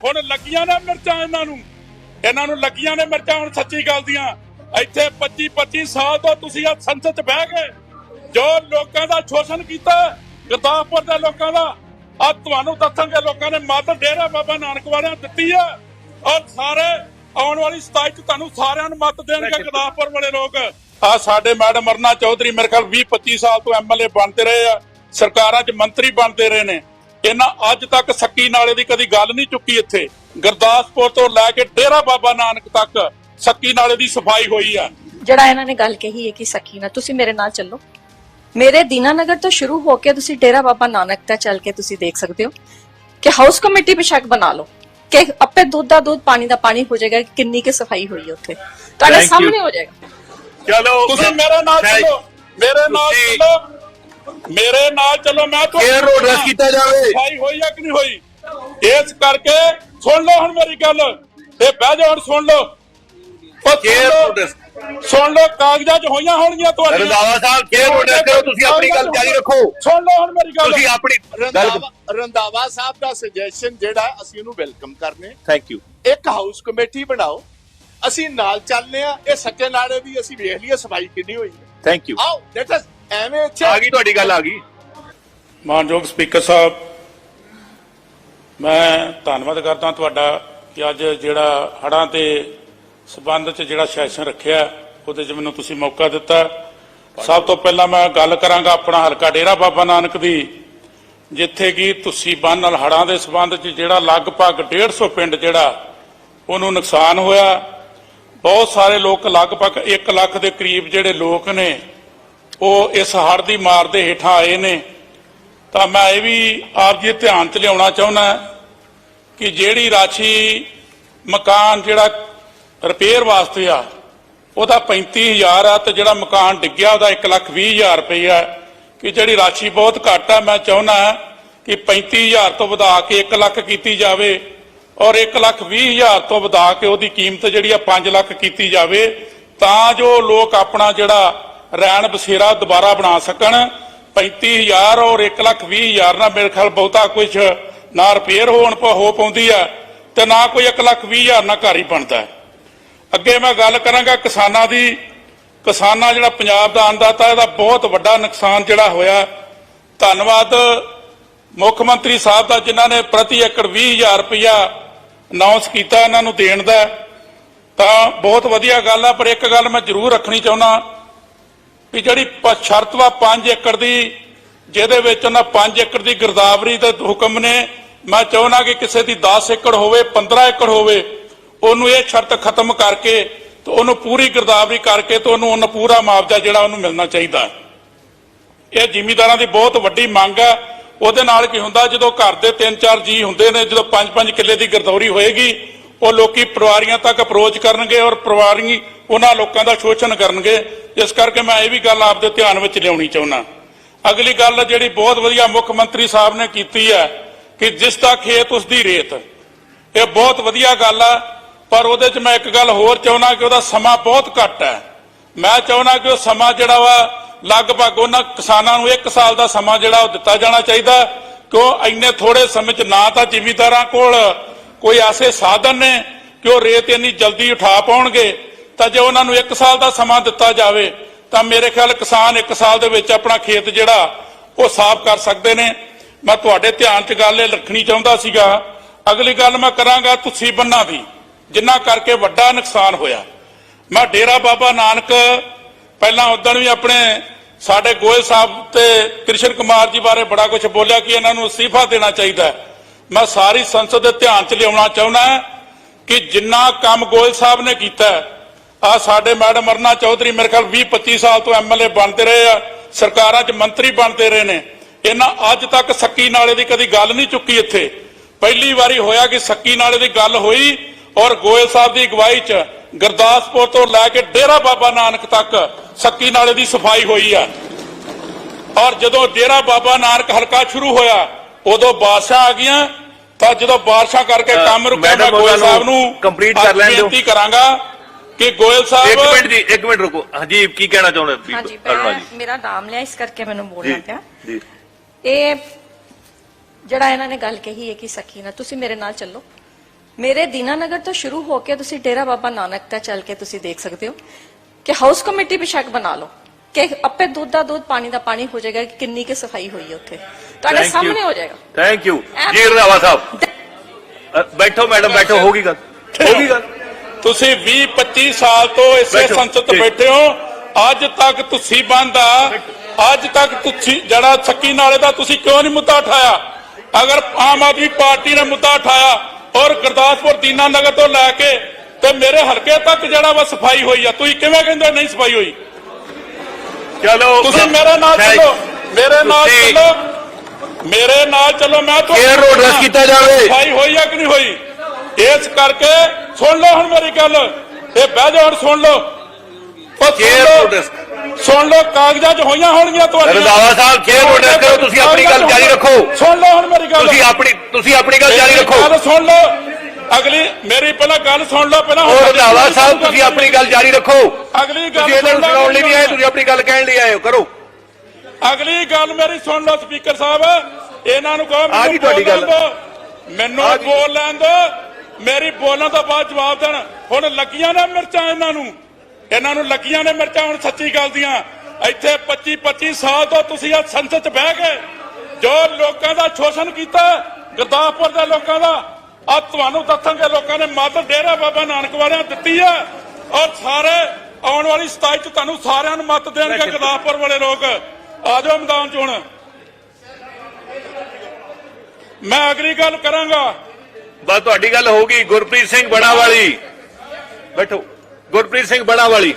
ਹੁਣ ਲੱਗੀਆਂ ਨੇ ਮਿਰਚਾਂ ਇਹਨਾਂ ਨੂੰ। ਇਹਨਾਂ ਨੂੰ ਲੱਗੀਆਂ ਨੇ ਮਿਰਚਾਂ ਹੁਣ ਸੱਚੀ ਗੱਲ ਦੀਆਂ। ਇੱਥੇ 25 25 ਸਾਲ ਤੋਂ ਤੁਸੀਂ ਆ ਸੰਸਦ 'ਚ ਬਹਿ ਗਏ। ਜੋ ਲੋਕਾਂ ਦਾ ਸ਼ੋਸ਼ਣ ਕੀਤਾ ਗੁਰਦਾਸਪੁਰ ਦੇ ਲੋਕਾਂ ਦਾ ਆ ਤੁਹਾਨੂੰ ਦੱਸਾਂਗੇ ਲੋਕਾਂ ਨੇ ਮਤ ਡੇਰਾ ਬਾਬਾ ਨਾਨਕ ਵਾਲਿਆਂ ਦਿੱਤੀ ਆ। ਔਰ ਸਾਰੇ ਆਉਣ ਵਾਲੀ 27 ਚ ਤੁਹਾਨੂੰ ਸਾਰਿਆਂ ਨੂੰ ਮਤ ਦੇਣਗੇ ਗੁਰਦਾਸਪੁਰ ਵਾਲੇ ਲੋਕ। ਆ ਸਾਡੇ ਮੈਡਮ ਅਰਨਾ ਚੌਧਰੀ ਮੇਰੇ ਖਿਆਲ 20 25 ਸਾਲ ਤੋਂ ਐਮਐਲਏ ਬਣਦੇ ਰਹੇ ਆ। ਸਰਕਾਰਾਂ 'ਚ ਮੰਤਰੀ ਬਣਦੇ ਰਹੇ ਨੇ। ਇਹਨਾਂ ਅੱਜ ਤੱਕ ਸੱਕੀ ਨਾਲੇ ਦੀ ਕਦੀ ਗੱਲ ਨਹੀਂ ਚੁੱਕੀ ਇੱਥੇ। ਗੁਰਦਾਸਪੁਰ ਤੋਂ ਲੈ ਕੇ ਡੇਰਾ ਬਾਬਾ ਨਾਨਕ ਤੱਕ ਸੱਕੀ ਨਾਲੇ ਦੀ ਸਫ਼ਾਈ ਹੋਈ ਆ। ਜਿਹੜਾ ਇਹਨਾਂ ਨੇ ਗੱਲ ਕਹੀ ਹੈ ਕਿ ਸਕੀਨਾ ਤੁਸੀਂ ਮੇਰੇ ਨਾਲ ਚੱਲੋ। ਮੇਰੇ ਦੀਨਾਨਗਰ ਤੋਂ ਸ਼ੁਰੂ ਹੋ ਕੇ ਤੁਸੀਂ ਡੇਰਾ ਬਾਬਾ ਨਾਨਕ ਤੱਕ ਚੱਲ ਕੇ ਤੁਸੀਂ ਦੇਖ ਸਕਦੇ ਹੋ ਕਿ ਹਾਊਸ ਕਮੇਟੀ ਬੇਸ਼ੱਕ ਬਣਾ ਲਓ ਕਿ ਆਪੇ ਦੁੱਧ ਦਾ ਦੁੱਧ ਪਾਣੀ ਦਾ ਪਾਣੀ ਹੋ ਜਾਏਗਾ ਕਿ ਕਿੰਨੀ ਕਿ ਸਫ਼ਾਈ ਹੋਈ ਹੈ ਉੱਥੇ। ਤੁਹਾਡੇ. ਸਾਹਮਣੇ ਹੋ ਜਾਏਗਾ। ਚਲੋ ਤੁਸੀਂ ਮੇਰੇ ਨਾਲ ਚੱਲੋ। ਮੇਰੇ ਨਾਲ ਚੱਲੋ। ਮੇਰੇ ਨਾਲ ਚੱਲੋ ਮੈਂ ਤੁਹਾਨੂੰ Care road ਰਸ ਕੀਤਾ ਜਾਵੇ। ਸਫ਼ਾਈ ਹੋਈ ਆ ਕਿ ਨਹੀਂ ਹੋਈ? ਇਸ ਕਰਕੇ ਸੁਣ ਲਓ ਹੁਣ ਮੇਰੀ ਗੱਲ। ਤੇ ਬਹਿ ਜਾਓ ਹੁਣ ਸੁਣ ਲਓ। ਸੁਣ ਲਓ। road ਰਸ- ਸੁਣ ਲਓ ਕਾਗਜ਼ਾਂ 'ਚ ਹੋਈਆਂ ਹੋਣਗੀਆਂ ਤੁਹਾਡੀਆਂ। ਰੰਧਾਵਾ ਸਾਹਿਬ, care road ਰਸ ਕਰੋ, ਤੁਸੀਂ ਆਪਣੀ ਗੱਲ ਜਾਰੀ ਰੱਖੋ। ਸੁਣ ਲਓ ਹੁਣ ਮੇਰੀ ਗੱਲ। ਤੁਸੀਂ ਆਪਣੀ ਗੱਲ ਰੰਧਾਵਾ ਸਾਹਿਬ ਦਾ ਸੁਜੈਸ਼ਨ ਜਿਹੜਾ ਅਸੀਂ ਉਹਨੂੰ ਵੈਲਕਮ ਕਰਨੇ ਥੈਂਕ ਯੂ ਇੱਕ ਹਾਊਸ ਕਮੇਟੀ ਬਣਾਓ। ਅਸੀਂ ਨਾਲ ਚੱਲਨੇ ਆ ਇਹ ਸੱਚੇ ਨਾਲੇ ਦੀ ਅਸੀਂ ਵੇਖ ਲਈਏ ਸਫ਼ਾਈ ਕਿੰਨੀ ਹੋਈ ਹੈ। ਥੈਂਕ ਯੂ ਆਓ ਲੈਟ ਅਸ ਐਵੇਂ ਇੱਥੇ ਆ ਗਈ ਤੁਹਾਡੀ ਗੱਲ ਆ ਗਈ। ਮਾਨਯੋਗ ਸਪੀਕਰ ਸਾਹਿਬ ਮੈਂ ਧੰਨਵਾਦ ਕਰਦਾ ਤੁਹਾਡਾ ਕਿ ਅੱਜ ਜਿਹੜਾ ਹੜਾਂ ਤੇ ਸਬੰਧ ਚ ਜਿਹੜਾ ਸੈਸ਼ਨ ਰੱਖਿਆ ਉਹਦੇ 'ਚ ਮੈਨੂੰ ਤੁਸੀਂ ਮੌਕਾ ਦਿੱਤਾ। ਸਭ ਤੋਂ ਪਹਿਲਾਂ ਮੈਂ ਗੱਲ ਕਰਾਂਗਾ ਆਪਣਾ ਹਲਕਾ ਡੇਰਾ ਬਾਬਾ ਨਾਨਕ ਦੀ ਜਿੱਥੇ ਕਿ ਤੁਸੀਂ ਬੰਨ ਨਾਲ ਹੜਾਂ ਦੇ ਸਬੰਧ 'ਚ ਜਿਹੜਾ ਲਗਭਗ 150 ਪਿੰਡ ਜਿਹੜਾ ਉਹਨੂੰ ਨੁਕਸਾਨ ਹੋਇਆ। ਬਹੁਤ ਸਾਰੇ ਲੋਕ ਲਗਭਗ 1 ਲੱਖ ਦੇ ਕਰੀਬ ਜਿਹੜੇ ਲੋਕ ਨੇ ਉਹ ਇਸ ਹੜ੍ਹ ਦੀ ਮਾਰ ਦੇ ਹੇਠਾਂ ਆਏ ਨੇ। ਤਾਂ ਮੈਂ ਇਹ ਵੀ ਆਪ ਜੀ ਧਿਆਨ 'ਚ ਲਿਆਉਣਾ ਚਾਹੁੰਦਾ ਕਿ ਜਿਹੜੀ ਰਾਸ਼ੀ ਮਕਾਨ ਜਿਹੜਾ ਰਿਪੇਅਰ ਵਾਸਤੇ ਆ, ਉਹਦਾ 35000 ਆ ਤੇ ਜਿਹੜਾ ਮਕਾਨ ਡਿੱਗਿਆ ਉਹਦਾ 120000 ਰੁਪਈਆ ਕਿ ਜਿਹੜੀ ਰਾਸ਼ੀ ਬਹੁਤ ਘੱਟ ਆ, ਮੈਂ ਚਾਹੁੰਦਾ ਕਿ 35000 ਤੋਂ ਵਧਾ ਕੇ 1 ਲੱਖ ਕੀਤੀ ਜਾਵੇ ਔਰ 120000 ਤੋਂ ਵਧਾ ਕੇ ਉਹਦੀ ਕੀਮਤ ਜਿਹੜੀ ਆ 5 ਲੱਖ ਕੀਤੀ ਜਾਵੇ। ਤਾਂ ਜੋ ਲੋਕ ਆਪਣਾ ਜਿਹੜਾ ਰੈਣ ਬਸੇਰਾ ਦੁਬਾਰਾ ਬਣਾ ਸਕਣ। 35000 ਔਰ 120000 ਨਾਲ ਮੇਰੇ ਖਿਆਲ ਬਹੁਤਾ ਕੁਝ ਨਾ ਰਿਪੇਅਰ ਹੋਣ ਪ ਹੋ ਪਾਉਂਦੀ ਆ ਤੇ ਨਾ ਕੋਈ 120000 ਨਾਲ ਘਰ ਹੀ ਬਣਦਾ ਅੱਗੇ ਮੈਂ ਗੱਲ ਕਰਾਂਗਾ ਕਿਸਾਨਾਂ ਦੀ। ਕਿਸਾਨਾਂ ਜਿਹੜਾ ਪੰਜਾਬ ਦਾ ਅੰਦਾਤਾ ਇਹਦਾ ਬਹੁਤ ਵੱਡਾ ਨੁਕਸਾਨ ਜਿਹੜਾ ਹੋਇਆ। ਧੰਨਵਾਦ ਮੁੱਖ ਮੰਤਰੀ ਸਾਹਿਬ ਦਾ ਜਿਨ੍ਹਾਂ ਨੇ ਪ੍ਰਤੀ ਏਕੜ 20000 ਰੁਪਇਆ ਅਨਾਉਂਸ ਕੀਤਾ, ਇਹਨਾਂ ਨੂੰ ਦੇਣ ਦਾ। ਤਾਂ ਬਹੁਤ ਵਧੀਆ ਗੱਲ ਆ, ਪਰ ਇੱਕ ਗੱਲ ਮੈਂ ਜ਼ਰੂਰ ਰੱਖਣੀ ਚਾਹੁੰਦਾ। ਵੀ ਜਿਹੜੀ ਸ਼ਰਤ ਵਾ 5 ਏਕੜ ਦੀ, ਜਿਹਦੇ ਵਿੱਚ ਉਹਨਾਂ 5 ਏਕੜ ਦੀ ਗਿਰਦਾਵਰੀ ਦੇ ਹੁਕਮ ਨੇ, ਮੈਂ ਚਾਹੁੰਦਾ ਕਿ ਕਿਸੇ ਦੀ 10 ਏਕੜ ਹੋਵੇ 15 ਏਕੜ ਹੋਵੇ, ਉਹਨੂੰ ਇਹ ਸ਼ਰਤ ਖਤਮ ਕਰਕੇ ਤੇ ਉਹਨੂੰ ਪੂਰੀ ਗਿਰਦਾਵਰੀ ਕਰਕੇ ਤੇ ਉਹਨੂੰ ਉਹਨਾਂ ਪੂਰਾ ਮੁਆਵਜ਼ਾ ਜਿਹੜਾ ਉਹਨੂੰ ਮਿਲਣਾ ਚਾਹੀਦਾ ਇਹ ਜ਼ਿਮੀਦਾਰਾਂ ਦੀ ਬਹੁਤ ਵੱਡੀ ਮੰਗ ਹੈ। ਉਹਦੇ ਨਾਲ ਕੀ ਹੁੰਦਾ, ਜਦੋਂ ਘਰ ਦੇ 3-4 ਜੀ ਹੁੰਦੇ ਨੇ, ਜਦੋਂ 5-5 ਕਿੱਲੇ ਦੀ ਗਰਦੌਰੀ ਹੋਏਗੀ, ਉਹ ਲੋਕੀ ਪਰਿਵਾਰੀਆਂ ਤੱਕ ਅਪਰੋਚ ਕਰਨਗੇ ਔਰ ਪਰਿਵਾਰੀ ਉਹਨਾਂ ਲੋਕਾਂ ਦਾ ਸ਼ੋਸ਼ਣ ਕਰਨਗੇ। ਇਸ ਕਰਕੇ ਮੈਂ ਇਹ ਵੀ ਗੱਲ ਆਪਦੇ ਧਿਆਨ ਵਿੱਚ ਲਿਆਉਣੀ ਚਾਹੁੰਦਾ ਅਗਲੀ ਗੱਲ ਜਿਹੜੀ ਬਹੁਤ ਵਧੀਆ ਮੁੱਖ ਮੰਤਰੀ ਸਾਹਿਬ ਨੇ ਕੀਤੀ ਹੈ ਕਿ ਜਿਸ ਦਾ ਖੇਤ ਉਸ ਦੀ ਰੇਤ। ਇਹ ਬਹੁਤ ਵਧੀਆ ਗੱਲ ਆ, ਪਰ ਉਹਦੇ 'ਚ ਮੈਂ ਇੱਕ ਗੱਲ ਹੋਰ ਚਾਹੁੰਦਾ ਕਿ ਉਹਦਾ ਸਮਾਂ ਬਹੁਤ ਘੱਟ ਹੈ। ਮੈਂ ਚਾਹੁੰਦਾ ਕਿ ਉਹ ਸਮਾਂ ਜਿਹੜਾ ਵਾ ਲਗਭਗ ਉਹਨਾਂ ਕਿਸਾਨਾਂ ਨੂੰ 1 ਸਾਲ ਦਾ ਸਮਾਂ ਜਿਹੜਾ ਉਹ ਦਿੱਤਾ ਜਾਣਾ ਚਾਹੀਦਾ ਕਿਉਂ ਇੰਨੇ ਥੋੜੇ ਸਮੇਂ 'ਚ ਨਾ ਤਾਂ ਜ਼ਿਮੀਂਦਾਰਾਂ ਕੋਲ ਕੋਈ ਐਸੇ ਸਾਧਨ ਨੇ ਕਿ ਉਹ ਰੇਤ ਇੰਨੀ ਜਲਦੀ ਉਠਾ ਪਾਉਣਗੇ। ਤਾਂ ਜੇ ਉਹਨਾਂ ਨੂੰ 1 ਸਾਲ ਦਾ ਸਮਾਂ ਦਿੱਤਾ ਜਾਵੇ, ਤਾਂ ਮੇਰੇ ਖਿਆਲ ਕਿਸਾਨ 1 ਸਾਲ ਦੇ ਵਿੱਚ ਆਪਣਾ ਖੇਤ ਜਿਹੜਾ, ਉਹ ਸਾਫ਼ ਕਰ ਸਕਦੇ ਨੇ। ਮੈਂ ਤੁਹਾਡੇ ਧਿਆਨ 'ਚ ਗੱਲ ਇਹ ਰੱਖਣੀ ਚਾਹੁੰਦਾ ਸੀਗਾ। ਅਗਲੀ ਗੱਲ ਮੈਂ ਕਰਾਂਗਾ ਤੁਸੀਂ ਬੰਨਾ ਦੀ, ਜਿੰਨਾ ਕਰਕੇ ਵੱਡਾ ਨੁਕਸਾਨ ਹੋਇਆ। ਮੈਂ ਡੇਰਾ ਬਾਬਾ ਨਾਨਕ, ਪਹਿਲਾਂ ਉਦੋਂ ਵੀ ਆਪਣੇ ਸਾਡੇ ਗੋਇਲ ਸਾਹਿਬ ਤੇ ਕ੍ਰਿਸ਼ਨ ਕੁਮਾਰ ਜੀ ਬਾਰੇ ਬੜਾ ਕੁਝ ਬੋਲਿਆ ਕਿ ਇਹਨਾਂ ਨੂੰ ਅਸਤੀਫਾ ਦੇਣਾ ਚਾਹੀਦਾ ਮੈਂ ਸਾਰੀ ਸੰਸਦ ਦੇ ਧਿਆਨ 'ਚ ਲਿਆਉਣਾ ਚਾਹੁੰਦਾ ਕਿ ਜਿੰਨਾ ਕੰਮ ਗੋਇਲ ਸਾਹਿਬ ਨੇ ਕੀਤਾ ਆ ਸਾਡੇ ਮੈਡਮ ਅਰਨਾ ਚੌਧਰੀ ਮੇਰੇ ਖਿਆਲ 20 25 ਸਾਲ ਤੋਂ ਐਮਐਲਏ ਬਣਦੇ ਰਹੇ ਆ ਸਰਕਾਰਾਂ 'ਚ ਮੰਤਰੀ ਬਣਦੇ ਰਹੇ ਨੇ। ਇਹਨਾਂ ਅੱਜ ਤੱਕ ਸੱਕੀ ਨਾਲੇ ਦੀ ਕਦੀ ਗੱਲ ਨਹੀਂ ਚੁੱਕੀ ਇੱਥੇ। ਪਹਿਲੀ ਵਾਰੀ ਹੋਇਆ ਕਿ ਸੱਕੀ ਨਾਲੇ ਦੀ ਗੱਲ ਹੋਈ ਔਰ ਗੋਇਲ ਸਾਹਿਬ ਦੀ ਅਗਵਾਈ 'ਚ ਗੁਰਦਾਸਪੁਰ ਤੋਂ ਲੈ ਕੇ ਡੇਰਾ ਬਾਬਾ ਨਾਨਕ ਤੱਕ ਸੱਕੀ ਨਾਲੇ ਦੀ ਸਫ਼ਾਈ ਹੋਈ ਆ। ਔਰ ਜਦੋਂ ਡੇਰਾ ਬਾਬਾ ਨਾਨਕ ਹਲਕਾ ਸ਼ੁਰੂ ਹੋਇਆ ਉਦੋਂ ਬਾਰਿਸ਼ਾਂ ਆ ਗਈਆਂ। ਤਾਂ ਜਦੋਂ ਬਾਰਿਸ਼ਾਂ ਕਰਕੇ ਕੰਮ ਰੁਕਿਆ ਮੈਂ ਗੋਇਲ ਸਾਹਿਬ ਨੂੰ complete ਕਰ ਲੈਣ ਦਿਓ। ਬੇਨਤੀ ਕਰਾਂਗਾ ਕਿ ਗੋਇਲ ਇੱਕ ਸਾਹਿਬ ਮਿੰਟ ਜੀ ਇੱਕ ਮਿੰਟ ਰੁਕੋ। ਹਾਂਜੀ ਕੀ ਕਹਿਣਾ ਚਾਹੁੰਦੇ ਹੋ ਹਾਂਜੀ ਅਰੁਣਾ ਮੈਂ ਜੀ? ਮੇਰਾ ਨਾਮ ਲਿਆ ਇਸ ਕਰਕੇ ਮੈਨੂੰ ਬੋਲਣਾ ਜੀ ਪਿਆ। ਜੀ। ਇਹ ਜਿਹੜਾ ਇਹਨਾਂ ਨੇ ਗੱਲ ਕਹੀ ਹੈ ਕਿ ਸਕੀਨਾ ਤੁਸੀਂ ਮੇਰੇ ਨਾਲ ਚੱਲੋ। ਮੇਰੇ ਦੀਨਾਨਗਰ ਤੋਂ ਸ਼ੁਰੂ ਹੋ ਕੇ ਤੁਸੀਂ ਡੇਰਾ ਬਾਬਾ ਨਾਨਕ ਤੱਕ ਚੱਲ ਕੇ ਤੁਸੀਂ ਦੇਖ ਸਕਦੇ ਹੋ ਕਿ ਹਾਊਸ ਕਮੇਟੀ ਬਿਸ਼ੱਕ ਬਣਾ ਲਓ ਕਿ ਆਪੇ ਦੁੱਧ ਦਾ ਦੁੱਧ ਪਾਣੀ ਦਾ ਪਾਣੀ ਹੋ ਜਾਏਗਾ ਕਿ ਕਿੰਨੀ ਕਿ ਸਫ਼ਾਈ ਹੋਈ ਹੈ ਉੱਥੇ। ਤੁਹਾਡੇ ਸਾਹਮਣੇ ਹੋ ਜਾਏਗਾ। ਥੈਂਕ ਯੂ ਜੀ ਰੰਧਾਵਾ ਸਾਹਿਬ। ਅ, ਬੈਠੋ ਮੈਡਮ ਬੈਠੋ ਹੋ ਗਈ ਗੱਲ। ਹੋ ਗਈ ਗੱਲ। ਤੁਸੀਂ 20 25 ਸਾਲ ਤੋਂ ਇਸੇ ਸੰਸਦ। ਬੈਠੇ ਹੋ। ਅੱਜ ਤੱਕ ਤੁਸੀਂ ਬੰਦ ਅੱਜ ਤੱਕ ਤੁਸੀਂ ਜਿਹੜਾ ਸੱਕੀ ਨਾਲੇ ਦਾ ਤੁਸੀਂ ਕਿਉਂ ਨਹੀਂ ਮੁੱਦਾ ਉਠਾਇਆ? ਅਗਰ ਆਮ ਆਦਮੀ ਪਾਰਟੀ ਨੇ ਮੁੱਦਾ ਉਠਾਇਆ ਔਰ ਗੁਰਦਾਸਪੁਰ ਦੀਨਾ ਨਗਰ ਤੋਂ ਲੈ ਕੇ ਤੇ ਮੇਰੇ ਹਲਕੇ ਤੱਕ ਜਿਹੜਾ ਵਾ ਸਫ਼ਾਈ ਹੋਈ ਆ ਤੁਸੀਂ ਕਿਵੇਂ ਕਹਿੰਦੇ ਨਹੀਂ ਸਫ਼ਾਈ ਹੋਈ? ਚਲੋ ਤੁਸੀਂ ਮੇਰੇ ਨਾਲ ਚੱਲੋ ਮੇਰੇ ਨਾਲ ਚੱਲੋ। ਮੇਰੇ ਨਾਲ ਚੱਲੋ ਮੈਂ ਤੁਹਾਨੂੰ road rest ਕੀਤਾ ਜਾਵੇ। ਸਫ਼ਾਈ ਹੋਈ ਆ ਕਿ ਨਹੀਂ ਹੋਈ? ਇਸ ਕਰਕੇ ਸੁਣ ਲਓ ਹੁਣ ਮੇਰੀ ਗੱਲ। ਇਹ ਬਹਿ ਜਾਓ ਹੁਣ ਸੁਣ ਲਓ। ਸੁਣ ਲਓ। ਕਾਗਜ਼ਾਂ 'ਚ ਹੋਈਆਂ ਹੋਣਗੀਆਂ ਤੁਹਾਡੀਆਂ। ਰੰਧਾਵਾ ਸਾਹਿਬ, road rest ਕਰੋ, ਤੁਸੀਂ ਆਪਣੀ ਗੱਲ ਜਾਰੀ ਰੱਖੋ। ਸੁਣ ਲਓ ਹੁਣ ਮੇਰੀ ਗੱਲ। ਤੁਸੀਂ ਆਪਣੀ ਤੁਸੀਂ ਆਪਣੀ ਗੱਲ ਜਾਰੀ ਰੱਖੋ। ਗੱਲ ਸੁਣ ਲਓ। ਅਗਲੀ ਮੇਰੀ ਪਹਿਲਾਂ ਗੱਲ ਸੁਣ ਲਓ ਪਹਿਲਾਂ ਉਹ ਰੰਧਾਵਾ ਸਾਹਿਬ ਤੁਸੀਂ ਆਪਣੀ ਗੱਲ ਜਾਰੀ ਰੱਖੋ। ਅਗਲੀ ਗੱਲ ਤੁਸੀਂ ਇਹਨਾਂ ਨੂੰ ਸੁਣਾਉਣ ਲਈ ਨਹੀਂ ਆਏ ਤੁਸੀਂ ਆਪਣੀ ਗੱਲ ਕਹਿਣ ਲਈ ਆਏ ਹੋ। ਕਰੋ। ਅਗਲੀ ਗੱਲ ਮੇਰੀ ਸੁਣ ਲਓ ਸਪੀਕਰ ਸਾਹਿਬ। ਇਹਨਾਂ ਨੂੰ ਕਹੋ ਮੈਨੂੰ ਬੋਲਣ ਗੱਲ। ਦਿਓ। ਮੈਨੂੰ। ਬੋਲ ਲੈਣ ਦਿਓ। ਮੇਰੀ ਬੋਲਣ ਤੋਂ ਬਾਅਦ ਜਵਾਬ ਦੇਣ। ਹੁਣ ਲੱਗੀਆਂ ਨੇ ਮਿਰਚਾਂ ਇਹਨਾਂ ਨੂੰ। ਇਹਨਾਂ ਨੂੰ ਲੱਗੀਆਂ ਨੇ ਮਿਰਚਾਂ ਹੁਣ ਸੱਚੀ ਗੱਲ ਦੀਆਂ। ਇੱਥੇ 25 25 ਸਾਲ ਤੋਂ ਤੁਸੀਂ ਆ ਸੰਸਦ 'ਚ ਬਹਿ ਕੇ ਜੋ ਲੋਕਾਂ ਦਾ ਸ਼ੋਸ਼ਣ ਕੀਤਾ ਗੁਰਦਾਸਪੁਰ ਦੇ ਲੋਕਾਂ ਦਾ ਆ ਤੁਹਾਨੂੰ ਦੱਸਾਂਗੇ ਲੋਕਾਂ ਨੇ ਮੱਤ ਡੇਰਾ ਬਾਬਾ ਨਾਨਕ ਵਾਲਿਆਂ ਦਿੱਤੀ ਹੈ। ਔਰ ਸਾਰੇ ਆਉਣ ਵਾਲੀ 27 ਚ ਤੁਹਾਨੂੰ ਸਾਰਿਆਂ ਨੂੰ ਮੱਤ ਦੇਣਗੇ ਗੁਰਦਾਸਪੁਰ ਵਾਲੇ ਲੋਕ। ਆ ਜਾਓ ਮੈਦਾਨ 'ਚ ਹੁਣ। ਮੈਂ ਅਗਲੀ ਗੱਲ ਕਰਾਂਗਾ। ਬਸ ਤੁਹਾਡੀ ਗੱਲ ਹੋ ਗਈ ਗੁਰਪ੍ਰੀਤ ਸਿੰਘ ਬੜਾ ਵਾਲੀ ਬੈਠੋ। ਗੁਰਪ੍ਰੀਤ ਸਿੰਘ ਬੜਾ ਵਾਲੀ